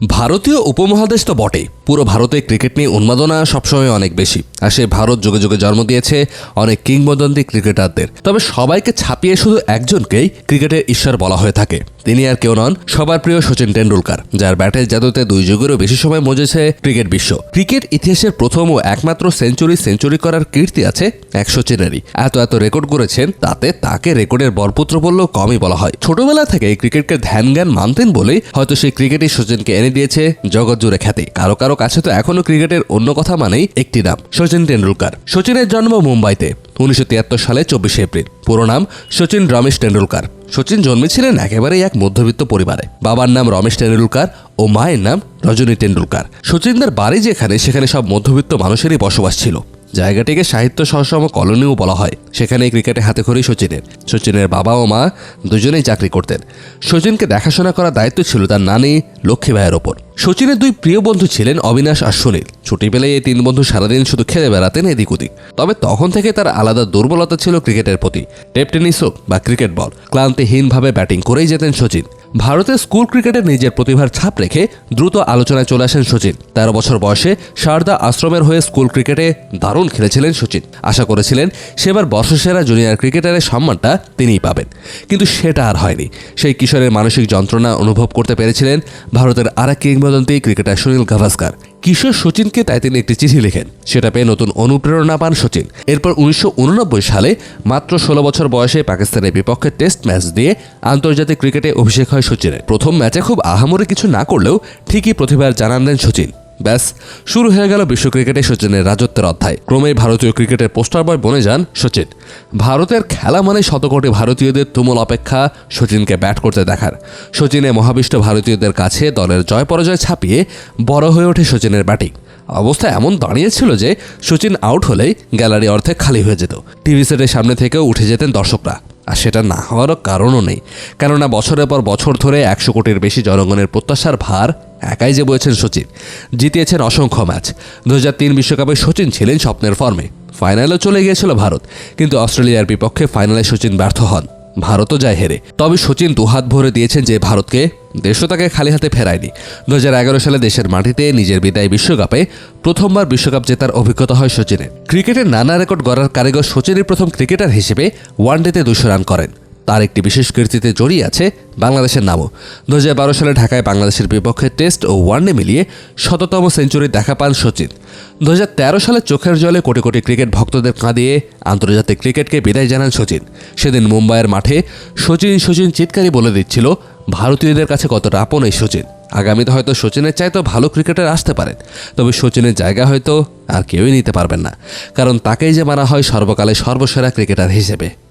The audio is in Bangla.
ভারতীয় উপমহাদেশ তো বটে পুরো ভারতে ক্রিকেট নিয়ে উন্মাদনা সবসময় অনেক বেশি। আর সে ভারত যুগে যুগে জন্ম দিয়েছে অনেক কিংবদন্তি ক্রিকেটারদের। তবে সবাইকে ছাপিয়ে শুধু একজনকেই ক্রিকেটের ঈশ্বর বলা হয়ে থাকে। তিনি আর কেউ নন সবার প্রিয় সচিন টেন্ডুলকার যার ব্যাটের জাদুতে দুই যুগেরও বেশি সময় মজেছে ক্রিকেট বিশ্ব। ক্রিকেট ইতিহাসের প্রথম ও একমাত্র সেঞ্চুরি সেঞ্চুরি করার কীর্তি আছে এক সচিনেরই। এত এত রেকর্ড করেছেন তাতে তাকে রেকর্ডের বরপুত্র বললেও কমই বলা হয়। ছোটবেলা থেকে ক্রিকেটকে ধ্যান জ্ঞান মানতেন বলেই হয়তো সেই ক্রিকেটই সচিনকে এনে দিয়েছে জগৎ জুড়ে খ্যাতি। কারও কারও কাছে তো এখনও ক্রিকেটের অন্য কথা মানেই একটি নাম। সচিন টেন্ডুলকার সচিনের জন্ম মুম্বাইতে, উনিশশো তিয়াত্তর সালে চব্বিশে এপ্রিল। পুরো নাম সচিন রমেশ টেন্ডুলকার সচিন জন্মেছিলেন একেবারেই এক মধ্যবিত্ত পরিবারে। বাবার নাম রমেশ টেন্ডুলকার ও মায়ের নাম রজনী টেন্ডুলকার সচিনদের বাড়ি যেখানে, সেখানে সব মধ্যবিত্ত মানুষেরই বসবাস ছিল। জায়গাটিকে সাহিত্য সহসম কলোনিও বলা হয়। সেখানেই ক্রিকেটে হাতে খড়ি সচিনের। সচিনের বাবা ও মা দুজনেই চাকরি করতেন। সচিনকে দেখাশোনা করার দায়িত্ব ছিল তার নানি লক্ষ্মী ভাইয়ের ওপর। সচিনের দুই প্রিয় বন্ধু ছিলেন অবিনাশ আর সুনীল। ছুটি পেলে এই তিন বন্ধু সারাদিন শুধু খেলে বেড়াতেন এদিক ওদিক। তবে তখন থেকে তার আলাদা দুর্বলতা ছিল ক্রিকেটের প্রতি। টেপ টেনিস হোক বা ক্রিকেট বল, ক্লান্তিহীনভাবে ব্যাটিং করেই যেতেন সচিন। ভারতের স্কুল ক্রিকেটে নিজের প্রতিভার ছাপ রেখে দ্রুত আলোচনায় চলে আসেন সচিন। তেরো বছর বয়সে সারদা আশ্রমের হয়ে স্কুল ক্রিকেটে দারুণ খেলেছিলেন সচিন। আশা করেছিলেন সেবার বর্ষসেরা জুনিয়র ক্রিকেটারের সম্মানটা তিনিই পাবেন। কিন্তু সেটা আর হয়নি। সেই কিশোরের মানসিক যন্ত্রণা অনুভব করতে পেরেছিলেন ভারতের আর এক কিংবদন্তি ক্রিকেটার সুনীল গাভাস্কার। কিশোর সচিনকে তাই তিনি একটি চিঠি লেখেন। সেটা পেয়ে নতুন অনুপ্রেরণা পান সচিন। এরপর উনিশশো উননব্বই সালে মাত্র ষোলো বছর বয়সে পাকিস্তানের বিপক্ষে টেস্ট ম্যাচ দিয়ে আন্তর্জাতিক ক্রিকেটে অভিষেক হয় সচিনের। প্রথম ম্যাচে খুব আহামরি কিছু না করলেও ঠিকই প্রতিভার জানান দেন সচিন। ব্যাস, শুরু হয়ে গেল বিশ্ব ক্রিকেটে সচিনের রাজত্বের অধ্যায়। ক্রমেই ভারতীয় ক্রিকেটের পোস্টার বয় বনে যান সচিন। ভারতের খেলা মানে শতকোটি ভারতীয়দের তুমুল অপেক্ষা সচিনকে ব্যাট করতে দেখার। সচিনে মহাবিষ্ট ভারতীয়দের কাছে দলের জয় পরাজয় ছাপিয়ে বড় হয়ে ওঠে সচিনের ব্যাটিং। অবস্থা এমন দাঁড়িয়েছিল যে সচিন আউট হলেই গ্যালারি অর্ধেক খালি হয়ে যেত। টিভি সেটের সামনে থেকেও উঠে যেতেন দর্শকরা। আর সেটা না হওয়ারও কারণও নেই। কেননা বছরের পর বছর ধরে একশো কোটির বেশি জনগণের প্রত্যাশার ভার একাই যে বলেছেন সচিন, জিতিয়েছেন অসংখ্য ম্যাচ। দু বিশ্বকাপে সচিন ছিলেন স্বপ্নের ফর্মে। ফাইনালেও চলে গিয়েছিল ভারত, কিন্তু অস্ট্রেলিয়ার বিপক্ষে ফাইনালে সচিন ব্যর্থ হন। ভারতও যায় হেরে। তবে সচিন দুহাত ভরে দিয়েছেন যে ভারতকে দেশও তাকে খালি হাতে ফেরায়নি। দু হাজার এগারো সালে দেশের মাটিতে নিজের বিদায় বিশ্বকাপে প্রথমবার বিশ্বকাপ জেতার অভিজ্ঞতা হয় সচিনের। ক্রিকেটের নানা রেকর্ড গড়ার কারিগর সচিনই প্রথম ক্রিকেটার হিসেবে ওয়ানডেতে দুশো রান করেন। তার একটি বিশেষ কীর্তিতে জড়িয়ে আছে বাংলাদেশের নামও। দু হাজার বারো সালে ঢাকায় বাংলাদেশের বিপক্ষে টেস্ট ও ওয়ানডে মিলিয়ে শততম সেঞ্চুরি দেখা পান সচিন। দু হাজার তেরো সালে চোখের জলে কোটি কোটি ক্রিকেট ভক্তদের কাঁদিয়ে আন্তর্জাতিক ক্রিকেটকে বিদায় জানান সচিন। সেদিন মুম্বাইয়ের মাঠে সচিন সচিন চিৎকারই বলে দিচ্ছিল, ভারতীয়দের কাছে কতটা আপন এই সচিন। আগামীতে হয়তো সচিনের চাইতেও ভালো ক্রিকেটার আসতে পারেন। তবে সচিনের জায়গা হয়তো আর কেউই নিতে পারবেন না। কারণ তাকেই যে মানা হয় সর্বকালে সর্বসেরা ক্রিকেটার হিসেবে।